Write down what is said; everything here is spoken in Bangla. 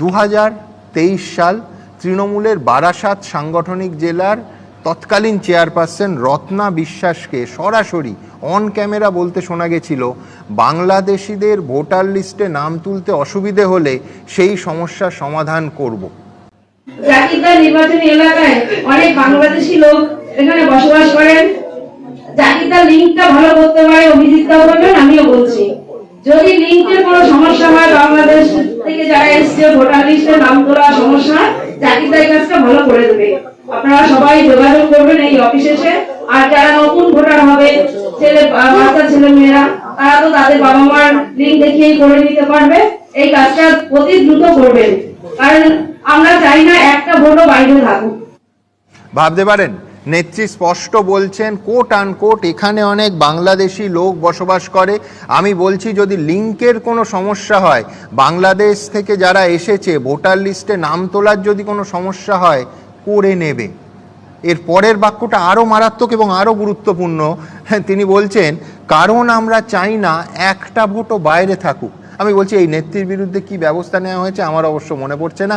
দু হাজার তেইশ সাল তৃণমূলের বারাসাত সাংগঠনিক জেলার তৎকালীন চেয়ারপারসন রত্না বিশ্বাসকে সরাসরি অন ক্যামেরা বলতে শোনা গেছিল, বাংলাদেশিদের ভোটার লিস্টে নাম তুলতে অসুবিধে হলে সেই সমস্যার সমাধান করব। জাকিরদার নির্বাচনী এলাকায় অনেক বাংলাদেশি লোক এখানে বসবাস করেন। জাকিরদার লিঙ্কটা ভালো করতে পারে অভিজিৎটাও করবেন আমিও বলছি। যদি লিঙ্কের কোনো সমস্যা হয় বাংলাদেশ যারা এসছে ভোটার লিস্টে নাম তোলা সমস্যা জাকিরদার এই কাজটা ভালো করে দেবে। আপনারা সবাই যোগাযোগ করবেন এই অফিসে এসে। আর যারা নতুন ভোটার হবে, ছেলে বাচ্চা ছেলে মেয়েরা, তারা তো তাদের বাবা মার লিঙ্ক দেখিয়েই করে নিতে পারবে। এই কাজটা অতি দ্রুত করবেন। কারণ আমরা চাই না একটা ভোটও বাইরে থাকুক। ভাবতে পারেন? নেত্রী স্পষ্ট বলছেন কোট আনকোট এখানে অনেক বাংলাদেশি লোক বসবাস করে। আমি বলছি, যদি লিঙ্কের কোনো সমস্যা হয়, বাংলাদেশ থেকে যারা এসেছে, ভোটার লিস্টে নাম তোলার যদি কোনো সমস্যা হয়, করে নেবে। এর পরের বাক্যটা আরও মারাত্মক এবং আরও গুরুত্বপূর্ণ। তিনি বলছেন, কারণ আমরা চাই না একটা ভোটও বাইরে থাকুক। আমি বলছি, এই নেত্রীর বিরুদ্ধে কি ব্যবস্থা নেওয়া হয়েছে, আমার অবশ্য মনে পড়ছে না।